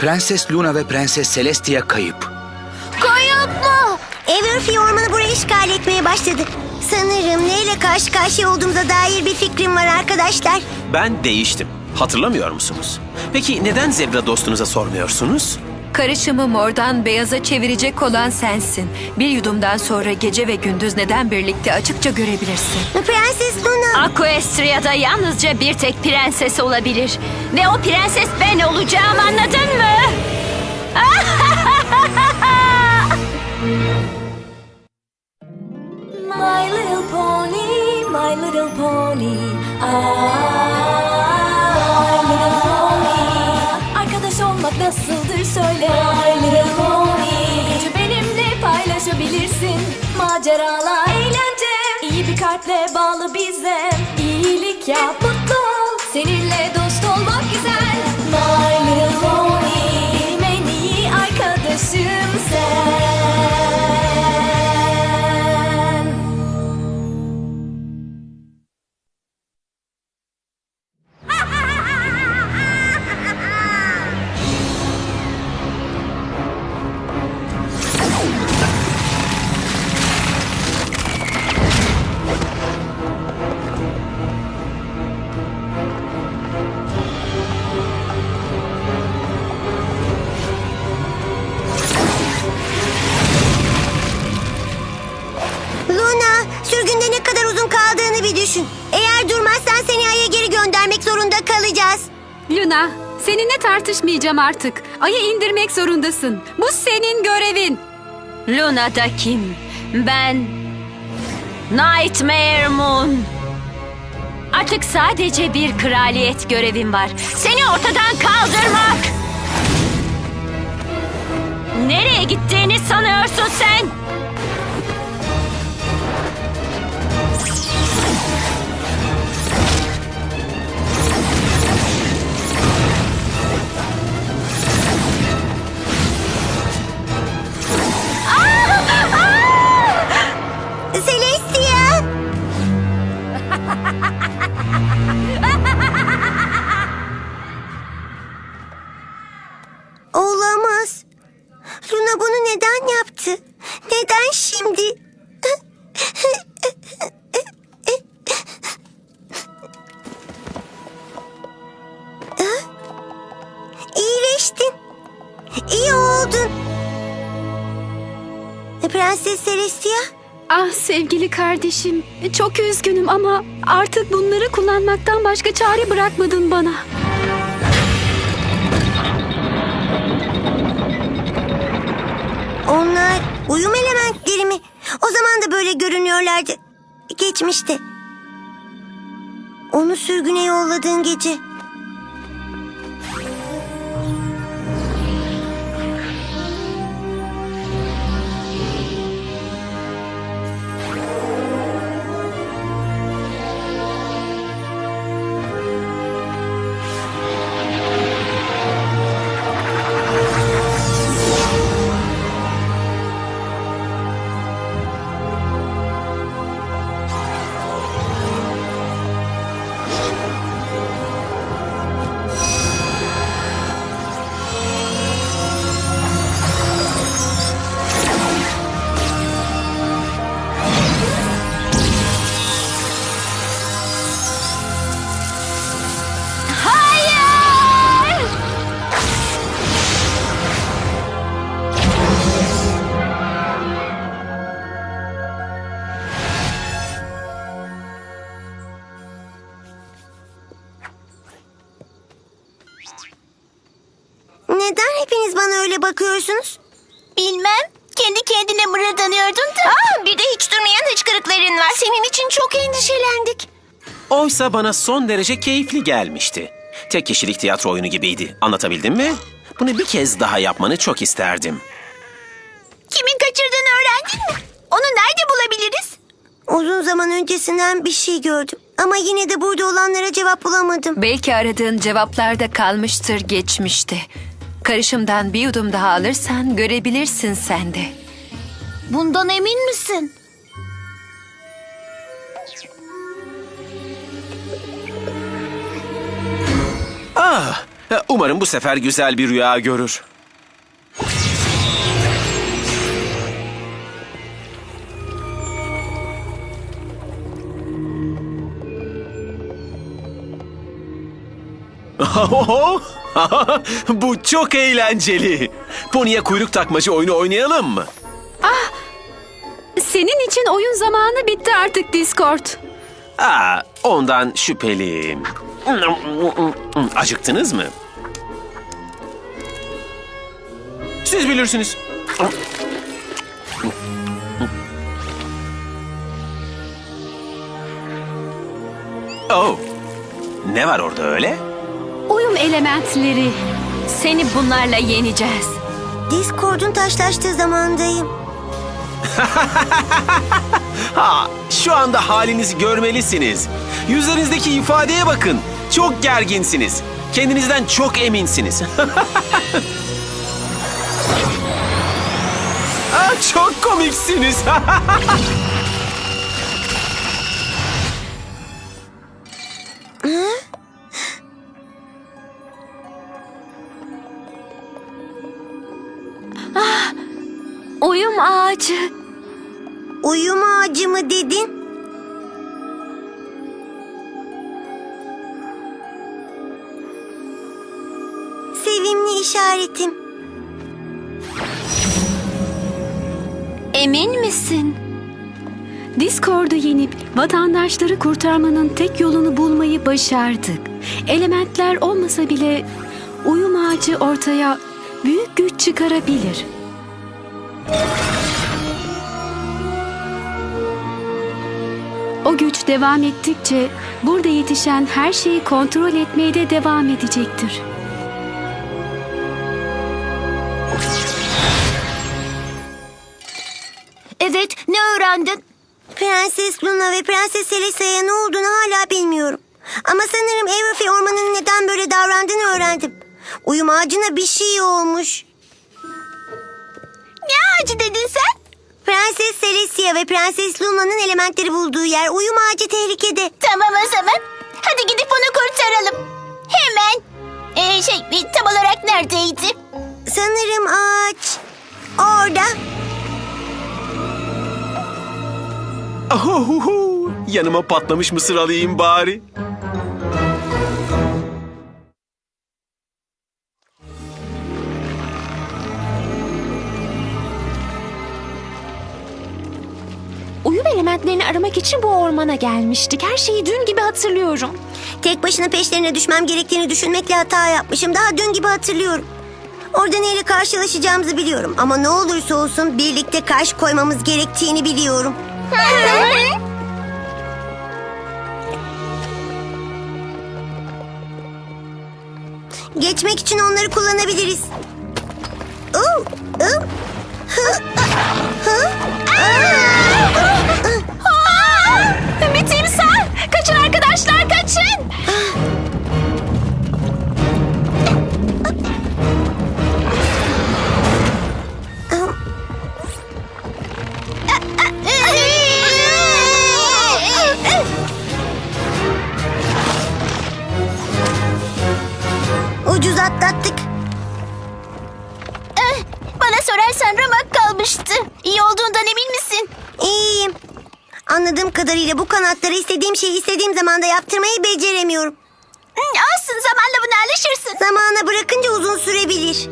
Prenses Luna ve Prenses Celestia kayıp. Kayıp mı? Everfree ormanı burayı işgal etmeye başladı. Sanırım neyle karşı karşıya olduğumuza dair bir fikrim var arkadaşlar. Ben değiştim. Hatırlamıyor musunuz? Peki neden zebra dostunuza sormuyorsunuz? Karışımı mordan beyaza çevirecek olan sensin. Bir yudumdan sonra gece ve gündüz neden birlikte açıkça görebilirsin. Prenses Luna. Aquestria'da yalnızca bir tek prenses olabilir. Ve o prenses ben olacağım anladın mı? My little pony, my little pony. Ah, Maceralar, eğlence. İyi bir kalple bağlı bize. İyilik yap, mutlu ol. Seninle dost olmak güzel. My little pony. Benim en iyi arkadaşım sen. tartışmayacağım artık. Ayı indirmek zorundasın. Bu senin görevin. Luna da kim? Ben... Nightmare Moon. Artık sadece bir kraliyet görevim var. Seni ortadan kaldırmak. Nereye gittiğini sanıyorsun sen? Prenses Celestia? Ah sevgili kardeşim, çok üzgünüm ama artık bunları kullanmaktan başka çare bırakmadın bana. Onlar uyum elementleri mi? O zaman da böyle görünüyorlardı. Geçmişte. Onu sürgüne yolladığın gece. Öyle bakıyorsunuz? Bilmem. Kendi kendine mırıldanıyordun da. Aa, bir de hiç durmayan hıçkırıkların var. Senin için çok endişelendik. Oysa bana son derece keyifli gelmişti. Tek kişilik tiyatro oyunu gibiydi. Anlatabildim mi? Bunu bir kez daha yapmanı çok isterdim. Kimin kaçırdığını öğrendin mi? Onu nerede bulabiliriz? Uzun zaman öncesinden bir şey gördüm. Ama yine de burada olanlara cevap bulamadım. Belki aradığın cevaplarda kalmıştır geçmişte. Karışımdan bir yudum daha alırsan görebilirsin sen de. Bundan emin misin? Ah, Umarım bu sefer güzel bir rüya görür. Bu çok eğlenceli. Pony'e kuyruk takmacı oyunu oynayalım mı? Senin için oyun zamanı bitti artık Discord. Aa, ondan şüpheliyim. Acıktınız mı? Siz bilirsiniz. Oh, ne var orada öyle? Uyum elementleri. Seni bunlarla yeneceğiz. Discord'un taşlaştığı zamandayım. Ha, şu anda halinizi görmelisiniz. Yüzlerinizdeki ifadeye bakın. Çok gerginsiniz. Kendinizden çok eminsiniz. Aa, çok komiksiniz. ağacı. Uyum ağacı mı dedin? Sevimli işaretim. Emin misin? Discord'u yenip vatandaşları kurtarmanın tek yolunu bulmayı başardık. Elementler olmasa bile uyum ağacı ortaya büyük güç çıkarabilir. O güç devam ettikçe burada yetişen her şeyi kontrol etmeye de devam edecektir. Evet, ne öğrendin? Prenses Luna ve Prenses Celestia'ya ne olduğunu hala bilmiyorum. Ama sanırım Everfree ormanının neden böyle davrandığını öğrendim. Uyum ağacına bir şey olmuş. Celestia ve Prenses Luna'nın elementleri bulduğu yer uyum ağacı tehlikede. Tamam o zaman. Hadi gidip onu kurtaralım. Hemen. Ee, şey, tam olarak neredeydi? Sanırım ağaç orada. Ahuhu, Yanıma patlamış mısır alayım bari. İçin bu ormana gelmiştik. Her şeyi dün gibi hatırlıyorum. Tek başına peşlerine düşmem gerektiğini düşünmekle hata yapmışım. Daha dün gibi hatırlıyorum. Orada neyle karşılaşacağımızı biliyorum. Ama ne olursa olsun birlikte karşı koymamız gerektiğini biliyorum. Geçmek için onları kullanabiliriz. Oo, oo, hı, hı, Bir arkadaşlar, kaçın! Kadarıyla bu kanatları istediğim şeyi istediğim zamanda yaptırmayı beceremiyorum. Hmm, Olsun zamanla bunu alışırsın. Zamana bırakınca uzun sürebilir.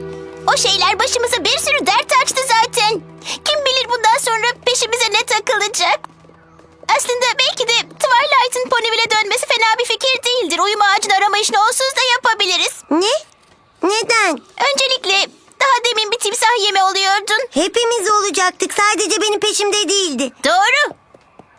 O şeyler başımıza bir sürü dert açtı zaten. Kim bilir bundan sonra peşimize ne takılacak? Aslında belki de Twilight'ın Ponyville'e dönmesi fena bir fikir değildir. Uyum ağacını arama işini onsuz da yapabiliriz. Ne? Neden? Öncelikle daha demin bir timsah yeme oluyordun. Hepimiz olacaktık. Sadece benim peşimde değildi. Doğru.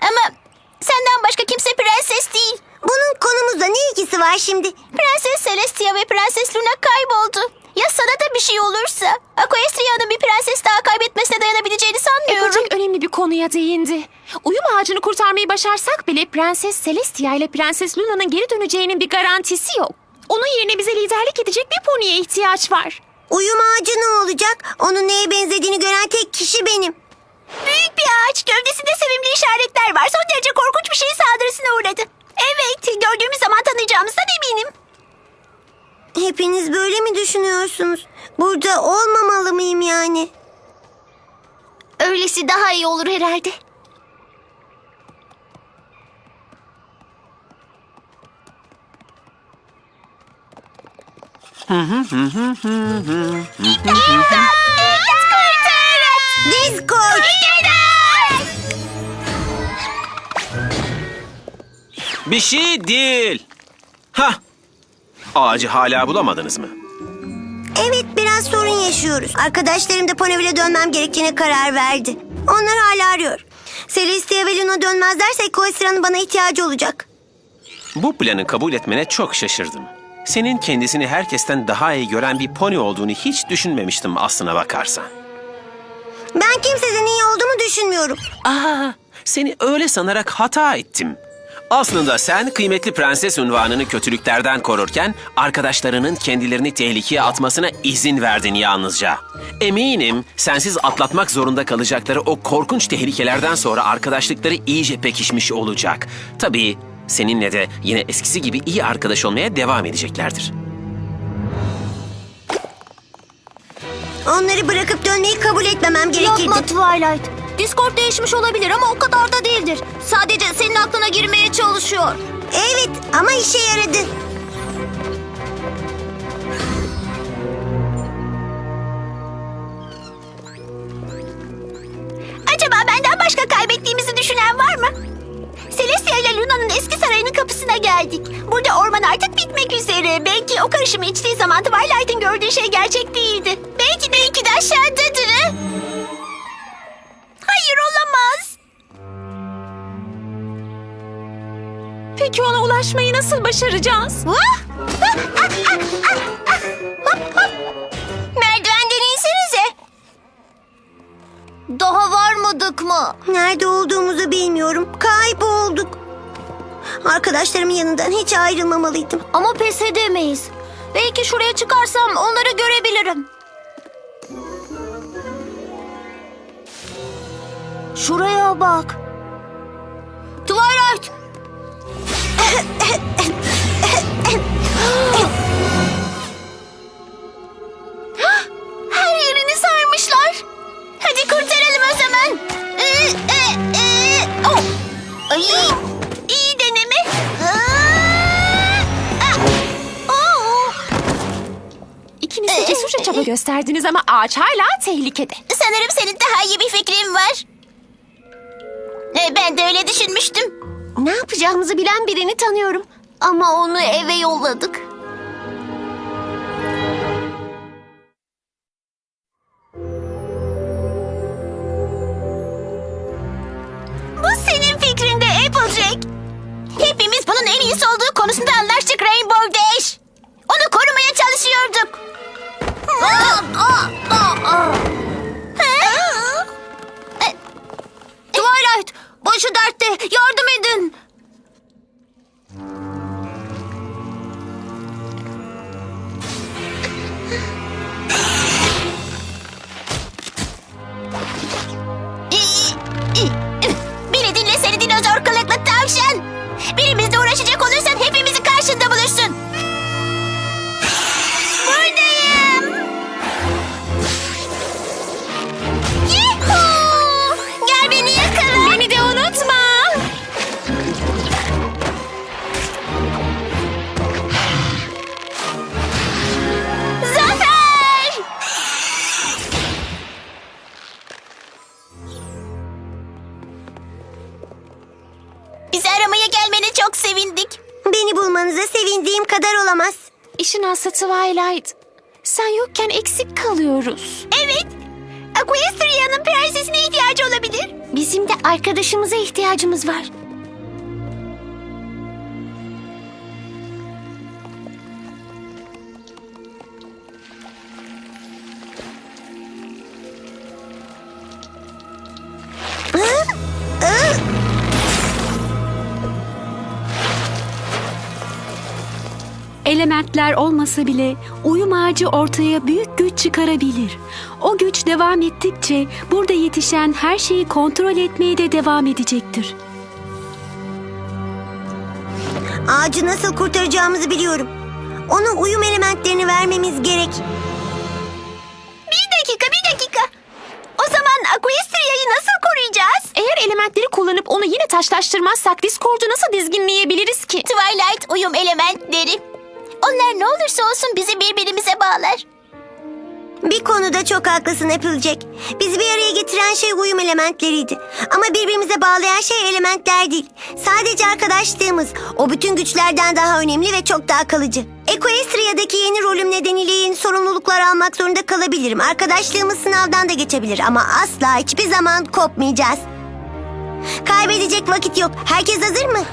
Ama senden başka kimse prenses değil. Bunun konumuzla ne ilgisi var şimdi? Prenses Celestia ve Prenses Luna kayboldu. Ya sana da bir şey olursa? Aquestria'nın bir prenses daha kaybetmesine dayanabileceğini sanmıyorum. Applejack önemli bir konuya değindi. Uyum ağacını kurtarmayı başarsak bile Prenses Celestia ile Prenses Luna'nın geri döneceğinin bir garantisi yok. Onun yerine bize liderlik edecek bir pony'e ihtiyaç var. Uyum ağacı ne olacak? Onun neye benzediğini gören tek kişi benim. Büyük bir ağaç, gövdesinde sevimli işaretler var. Son derece korkunç bir şeyin saldırısına uğradı. Evet, gördüğümüz zaman tanıyacağımızdan eminim. Hepiniz böyle mi düşünüyorsunuz? Burada olmamalı mıyım yani? Öylesi daha iyi olur herhalde. Discord! Bir şey değil. Hah. Ağacı hala bulamadınız mı? Evet biraz sorun yaşıyoruz. Arkadaşlarım da Ponyville'e dönmem gerektiğine karar verdi. Onlar hala arıyor. Celestia ve Luna dönmezlerse Equestria'nın bana ihtiyacı olacak. Bu planı kabul etmene çok şaşırdım. Senin kendisini herkesten daha iyi gören bir pony olduğunu hiç düşünmemiştim aslına bakarsan. Ben kimseden iyi olduğumu düşünmüyorum. Aa, seni öyle sanarak hata ettim. Aslında sen kıymetli prenses unvanını kötülüklerden korurken arkadaşlarının kendilerini tehlikeye atmasına izin verdin yalnızca. Eminim sensiz atlatmak zorunda kalacakları o korkunç tehlikelerden sonra arkadaşlıkları iyice pekişmiş olacak. Tabii seninle de yine eskisi gibi iyi arkadaş olmaya devam edeceklerdir. Onları bırakıp dönmeyi kabul etmemem gerekirdi. Yapma Twilight. Discord değişmiş olabilir ama o kadar da değildir. Sadece senin aklına girmeye çalışıyor. Evet ama işe yaradı. Acaba benden başka kaybettiğimizi düşünen var mı? Celestia ile Luna'nın eski sarayının kapısına geldik. Burada orman artık bitmek üzere. Belki o karışımı içtiği zaman Twilight'ın gördüğü şey gerçek değildi. Aşağıdadır. ha? Hayır olamaz. Peki ona ulaşmayı nasıl başaracağız? Vah! Merdivenden insenize. Daha varmadık mı? Nerede olduğumuzu bilmiyorum. Kaybolduk. Arkadaşlarımın yanından hiç ayrılmamalıydım. Ama pes edemeyiz. Belki şuraya çıkarsam onları görebilirim. Şuraya bak. Twilight! Her yerini sarmışlar. Hadi kurtaralım o zaman. Ee, e, e, oh. Ay, iyi deneme. Ah, oh. İkiniz de cesurca çaba gösterdiniz ama ağaç hala tehlikede. Sanırım senin daha iyi bir fikrin var. E, ben de öyle düşünmüştüm. Ne yapacağımızı bilen birini tanıyorum. Ama onu eve yolladık. Bu senin fikrinde Applejack. Hepimiz bunun en iyisi olduğu konusunda anlaştık Rainbow Dash. Onu korumaya çalışıyorduk. Twilight, kadar olamaz. İşin aslı Twilight. Sen yokken eksik kalıyoruz. Evet. Aquestria'nın prensesine ihtiyacı olabilir. Bizim de arkadaşımıza ihtiyacımız var. Elementler olmasa bile uyum ağacı ortaya büyük güç çıkarabilir. O güç devam ettikçe burada yetişen her şeyi kontrol etmeye de devam edecektir. Ağacı nasıl kurtaracağımızı biliyorum. Ona uyum elementlerini vermemiz gerek. Bir dakika, bir dakika. O zaman Aquestria'yı nasıl koruyacağız? Eğer elementleri kullanıp onu yine taşlaştırmazsak Discord'u nasıl dizginleyebiliriz ki? Twilight uyum elementleri. Onlar ne olursa olsun bizi birbirimize bağlar. Bir konuda çok haklısın Applejack. Bizi bir araya getiren şey uyum elementleriydi. Ama birbirimize bağlayan şey elementler değil. Sadece arkadaşlığımız. O bütün güçlerden daha önemli ve çok daha kalıcı. Equestria'daki yeni rolüm nedeniyle yeni sorumluluklar almak zorunda kalabilirim. Arkadaşlığımız sınavdan da geçebilir ama asla hiçbir zaman kopmayacağız. Kaybedecek vakit yok. Herkes hazır mı?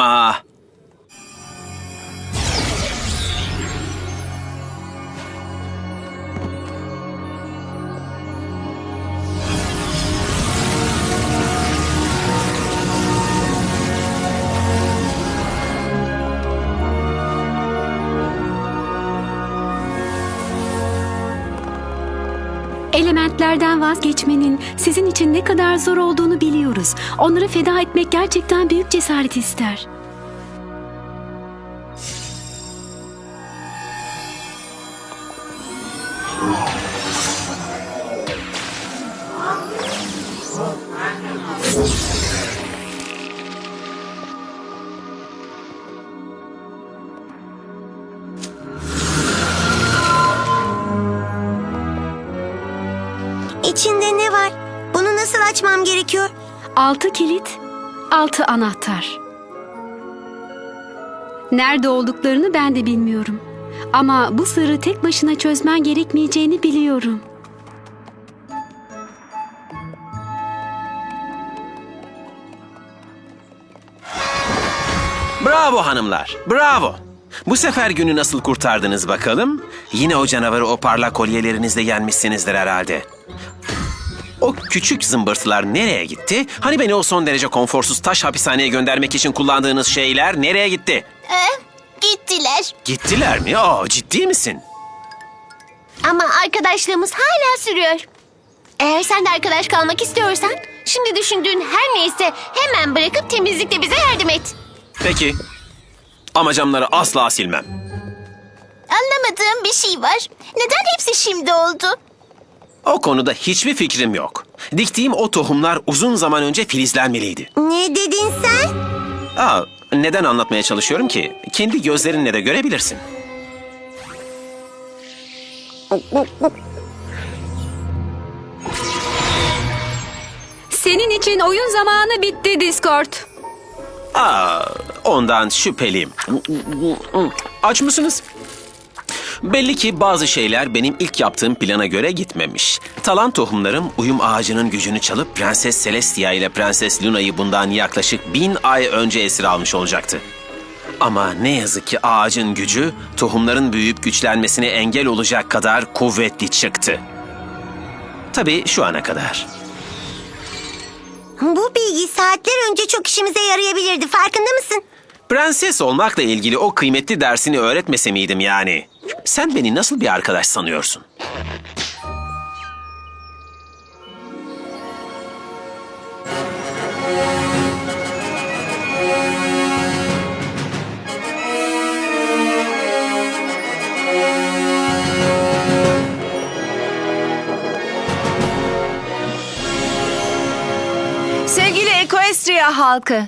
Aa, yapma. Elementlerden vazgeçmenin sizin için ne kadar zor olduğunu biliyoruz. Onları feda etmek gerçekten büyük cesaret ister. Altı kilit, altı anahtar. Nerede olduklarını ben de bilmiyorum. Ama bu sırrı tek başına çözmen gerekmeyeceğini biliyorum. Bravo hanımlar, bravo. Bu sefer günü nasıl kurtardınız bakalım? Yine o canavarı o parlak kolyelerinizle yenmişsinizdir herhalde. O küçük zımbırtılar nereye gitti? Hani beni o son derece konforsuz taş hapishaneye göndermek için kullandığınız şeyler nereye gitti? Ee, gittiler. Gittiler mi? Aa, ciddi misin? Ama arkadaşlığımız hala sürüyor. Eğer sen de arkadaş kalmak istiyorsan, şimdi düşündüğün her neyse hemen bırakıp temizlikte bize yardım et. Peki. Ama camları asla silmem. Anlamadığım bir şey var. Neden hepsi şimdi oldu? O konuda hiçbir fikrim yok. Diktiğim o tohumlar uzun zaman önce filizlenmeliydi. Ne dedin sen? Aa, neden anlatmaya çalışıyorum ki? Kendi gözlerinle de görebilirsin. Senin için oyun zamanı bitti Discord. Aa, ondan şüpheliyim. Aç mısınız? Belli ki bazı şeyler benim ilk yaptığım plana göre gitmemiş. Talan tohumlarım uyum ağacının gücünü çalıp Prenses Celestia ile Prenses Luna'yı bundan yaklaşık bin ay önce esir almış olacaktı. Ama ne yazık ki ağacın gücü tohumların büyüyüp güçlenmesine engel olacak kadar kuvvetli çıktı. Tabii şu ana kadar. Bu bilgi saatler önce çok işimize yarayabilirdi. Farkında mısın? Prenses olmakla ilgili o kıymetli dersini öğretmese miydim yani? Sen beni nasıl bir arkadaş sanıyorsun? Sevgili Equestria halkı,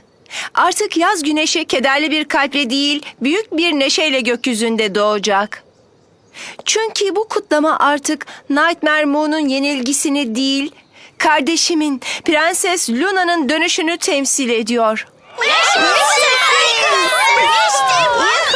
artık yaz güneşi kederli bir kalple değil, büyük bir neşeyle gökyüzünde doğacak. Çünkü bu kutlama artık Nightmare Moon'un yenilgisini değil, kardeşimin Prenses Luna'nın dönüşünü temsil ediyor. Yaşasın! İşte bu!